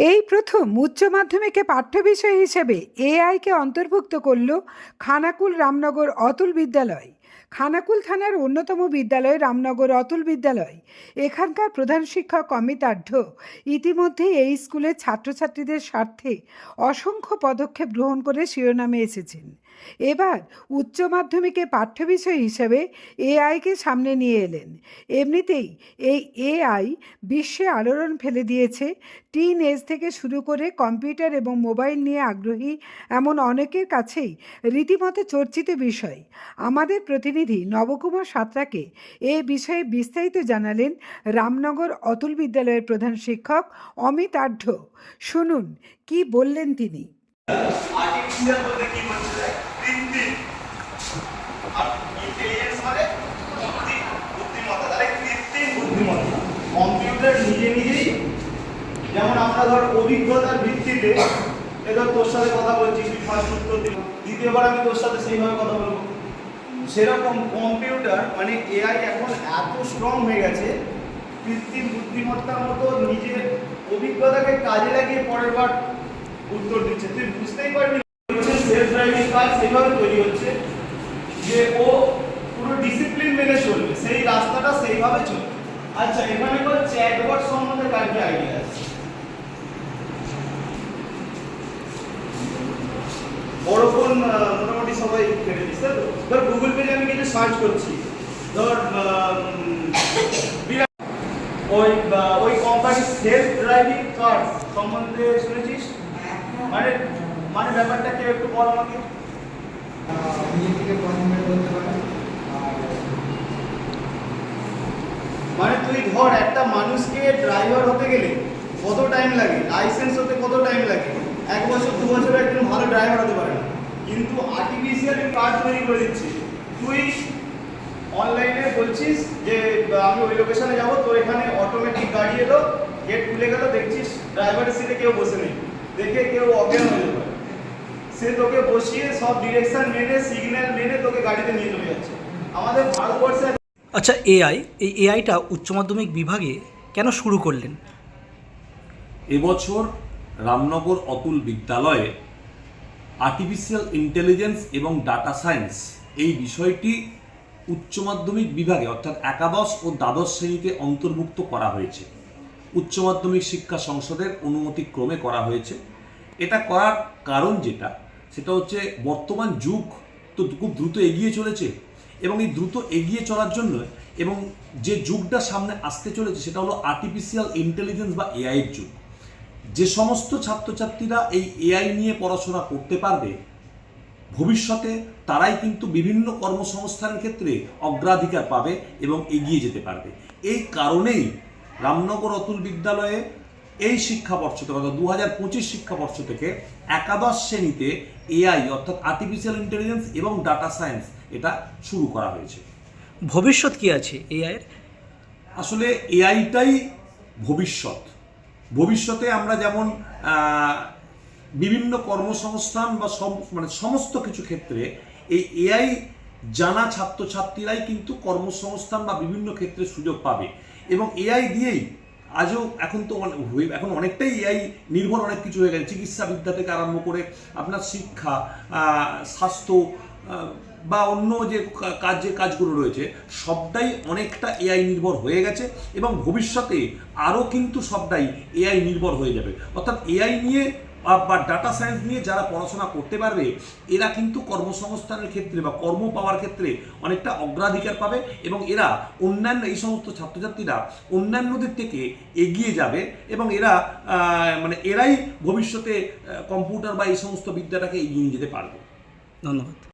এই প্রথম উচ্চ মাধ্যমিকে পাঠ্য বিষয় হিসেবে এআইকে অন্তর্ভুক্ত করল খানাকুল রামনগর অতুল বিদ্যালয়। খানাকুল থানার অন্যতম বিদ্যালয় রামনগর অতুল বিদ্যালয়। এখানকার প্রধান শিক্ষক অমিতাঢ্য ইতিমধ্যে এই স্কুলের ছাত্রছাত্রীদের স্বার্থে অসংখ্য পদক্ষেপ গ্রহণ করে শিরোনামে এসেছেন। এবার উচ্চ মাধ্যমিকে পাঠ্য বিষয় হিসেবে এআইকে সামনে নিয়ে এলেন। এমনিতেই এই এআই বিশ্বে আলোড়ন ফেলে দিয়েছে। টিন এজ থেকে শুরু করে কম্পিউটার এবং মোবাইল নিয়ে আগ্রহী এমন অনেকের কাছেই রীতিমতো চর্চিত বিষয়। আমাদের প্রতিনিধি নবকুমার সাঁতরাকে এ বিষয়ে বিস্তারিত জানালেন রামনগর অতুল বিদ্যালয়ের প্রধান শিক্ষক অমিত আঢ্য শুনুন, কি বললেন তিনি? আর্টিফিশিয়াল বলতে কি বোঝা যায় কৃত্রিম আর ইন্টেলিজেন্স মানে কম্পিউটার নিজে নিজেই, যেমন আমরা ধর অভিজ্ঞতার ভিত্তিতে তোর সাথে কথা বলছি, তুই ফার্স্ট উত্তর দ্বিতীয়বার আমি তোর সাথে সেইভাবে কথা বলব। সেরকম কম্পিউটার মানে এআই এখন এত স্ট্রং হয়ে গেছে, কৃত্রিম বুদ্ধিমত্তার মতো নিজের অভিজ্ঞতাকে কাজে লাগিয়ে পরের বার উত্তর দিচ্ছে। তুই বুঝতেই পারবি সেলফ ড্রাইভিং কার সেইভাবে তৈরি হচ্ছে, যে ও পুরো ডিসিপ্লিন মেনে চলবে, সেই রাস্তাটা সেইভাবে চলবে। আচ্ছা এখানে চ্যাটবট সম্বন্ধে কার কি আইডিয়া আছে? সবাই কেটে দিচ্ছে। ধর গুগল পেজে আমি কিছু সার্চ করছি। ধর ওই ওই কোম্পানির সেলফ ড্রাইভিং কার সম্বন্ধে শুনেছিস? মানে মানে ব্যাপারটা কেউ একটু বল আমাকে। মানে তুই ধর, একটা মানুষকে ড্রাইভার হতে গেলে কত টাইম লাগে? লাইসেন্স হতে কত টাইম লাগে? এক বছর, দু বছরে একজন ভালো ড্রাইভার হতে কিন্তু আর্টিফিশিয়ালি কার তৈরি করে দিচ্ছে। তুই অনলাইনে বলছিস যে আমি ওই লোকেশনে যাব তোর এখানে অটোমেটিক গাড়ি এলো গেট খুলে গেল দেখছিস ড্রাইভারের সিটে কেউ বসে নেই। দেখে কেউ অজ্ঞান হয়ে যাবে সে তোকে বসিয়ে সব ডিরেকশন মেনে সিগন্যাল মেনে তোকে গাড়িতে নিয়ে চলে যাচ্ছে। আমাদের ভারতবর্ষে আচ্ছা এআই এই এআইটা উচ্চ মাধ্যমিক বিভাগে কেন শুরু করলেন? এবছর রামনগর অতুল বিদ্যালয়ে আর্টিফিশিয়াল ইন্টেলিজেন্স এবং ডাটা সায়েন্স এই বিষয়টি উচ্চ মাধ্যমিক বিভাগে, অর্থাৎ একাদশ ও দ্বাদশ শ্রেণীতে অন্তর্ভুক্ত করা হয়েছে। উচ্চ মাধ্যমিক শিক্ষা সংসদের অনুমতি ক্রমে করা হয়েছে। এটা করার কারণ যেটা, সেটা হচ্ছে বর্তমান যুগ তো খুব দ্রুত এগিয়ে চলেছে এবং এই দ্রুত এগিয়ে চলার জন্য এবং যে যুগটা সামনে আসতে চলেছে, সেটা হলো আর্টিফিশিয়াল ইন্টেলিজেন্স বা এআইয়ের যুগ। যে সমস্ত ছাত্রছাত্রীরা এই এআই নিয়ে পড়াশোনা করতে পারবে ভবিষ্যতে তারাই কিন্তু বিভিন্ন কর্মসংস্থানের ক্ষেত্রে অগ্রাধিকার পাবে এবং এগিয়ে যেতে পারবে। এই কারণেই রামনগর অতুল বিদ্যালয়ে এই শিক্ষাবর্ষ থেকে অর্থাৎ দু হাজার পঁচিশ শিক্ষাবর্ষ থেকে একাদশ শ্রেণীতে এআই অর্থাৎ আর্টিফিশিয়াল ইন্টেলিজেন্স এবং ডাটা সায়েন্স এটা শুরু করা হয়েছে। ভবিষ্যৎ কি আছে এআইয়ের? আসলে এআইটাই ভবিষ্যৎ। ভবিষ্যতে আমরা যেমন বিভিন্ন কর্মসংস্থান বা মানে সমস্ত কিছু ক্ষেত্রে এই এআই জানা ছাত্রছাত্রীরাই কিন্তু কর্মসংস্থান বা বিভিন্ন ক্ষেত্রে সুযোগ পাবে। এবং এআই দিয়েই আজও এখন তো এখন অনেকটাই এআই নির্ভর অনেক কিছু হয়ে গেছে। চিকিৎসা বিদ্যা থেকে আরম্ভ করে আপনার শিক্ষা স্বাস্থ্য বা অন্য যে কাজ, যে কাজগুলো রয়েছে, সবটাই অনেকটা এআই নির্ভর হয়ে গেছে এবং ভবিষ্যতে আরও কিন্তু সবটাই এআই নির্ভর হয়ে যাবে। অর্থাৎ এআই নিয়ে বা ডাটা সায়েন্স নিয়ে যারা পড়াশোনা করতে পারবে, এরা কিন্তু কর্মসংস্থানের ক্ষেত্রে বা কর্ম পাওয়ার ক্ষেত্রে অনেকটা অগ্রাধিকার পাবে এবং এরা অন্যান্য, এই সমস্ত ছাত্রছাত্রীরা অন্যান্যদের থেকে এগিয়ে যাবে এবং এরা মানে এরাই ভবিষ্যতে কম্পিউটার বা এই সমস্ত বিদ্যাটাকে এগিয়ে নিয়ে যেতে পারবে। ধন্যবাদ।